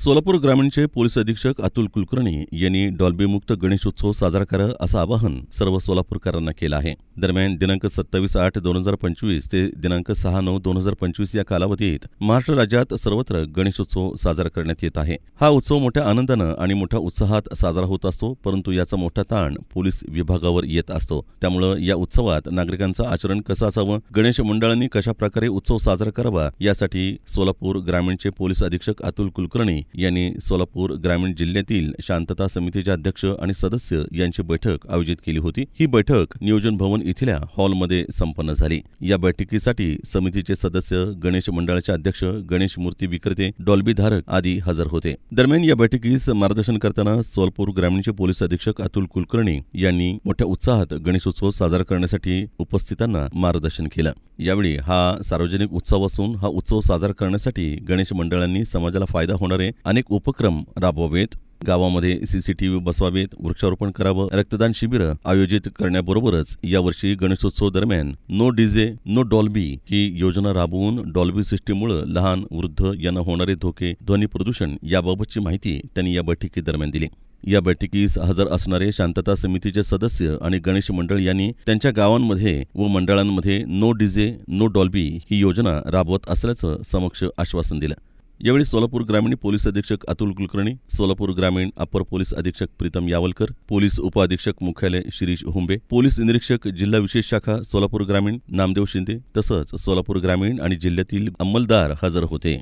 सोलापूर ग्रामीणचे पोलीस अधीक्षक अतुल कुलकर्णी यांनी डॉल्बीमुक्त गणेशोत्सव साजरा करा असं आवाहन सर्व सोलापूरकरांना केलं आहे. दरम्यान दिनांक सत्तावीस आठ दोन हजार पंचवीस ते दिनांक सहा नऊ दोन हजार पंचवीस या कालावधीत महाराष्ट्र राज्यात सर्वत्र गणेशोत्सव साजरा करण्यात येत आहे. हा उत्सव मोठ्या आनंदानं आणि मोठ्या उत्साहात साजरा होत असतो परंतु याचा मोठा ताण पोलीस विभागावर येत असतो. त्यामुळं या उत्सवात नागरिकांचं आचरण कसं असावं गणेश मंडळांनी कशाप्रकारे उत्सव साजरा करावा यासाठी सोलापूर ग्रामीणचे पोलीस अधीक्षक अतुल कुलकर्णी यांनी सोलापूर ग्रामीण जिल्ह्यातील शांतता समितीचे अध्यक्ष आणि सदस्य यांची बैठक आयोजित केली होती. ही बैठक नियोजन भवन इथल्या हॉलमध्ये संपन्न झाली. या बैठकीसाठी समितीचे सदस्य गणेश मंडळाचे अध्यक्ष गणेश मूर्ती विक्रेते डॉल्बीधारक आदी हजर होते. दरम्यान या बैठकीस मार्गदर्शन करताना सोलपूर ग्रामीणचे पोलीस अधीक्षक अतुल कुलकर्णी यांनी मोठ्या उत्साहात गणेशोत्सव साजरा करण्यासाठी उपस्थितांना मार्गदर्शन केलं. यावेळी हा सार्वजनिक उत्सव असून हा उत्सव साजरा करण्यासाठी गणेश मंडळांनी समाजाला फायदा होणारे अनेक उपक्रम राबवावेत. गावामध्ये सीसीटीव्ही बसवावेत वृक्षारोपण करावं रक्तदान शिबिर आयोजित करण्याबरोबरच यावर्षी गणेशोत्सव दरम्यान नो डीजे नो डॉल्बी ही योजना राबवून डॉल्बी सिस्टीममुळे लहान वृद्ध यांना होणारे धोके ध्वनी प्रदूषण याबाबतची माहिती त्यांनी या बैठकीदरम्यान दिली. या बैठकीस हजर असणारे शांतता समितीचे सदस्य आणि गणेश मंडळ यांनी त्यांच्या गावांमध्ये व मंडळांमध्ये नो डीजे नो डॉल्बी ही योजना राबवत असल्याचं समक्ष आश्वासन दिलं. यावेळी सोलापूर ग्रामीण पोलीस अधीक्षक अतुल कुलकर्णी सोलापूर ग्रामीण अपर पोलीस अधीक्षक प्रीतम यावलकर पोलीस उपअधीक्षक मुख्यालय शिरीष हुंबे पोलीस निरीक्षक जिल्हा विशेष शाखा सोलापूर ग्रामीण नामदेव शिंदे तसंच सोलापूर ग्रामीण आणि जिल्ह्यातील अंमलदार हजर होते.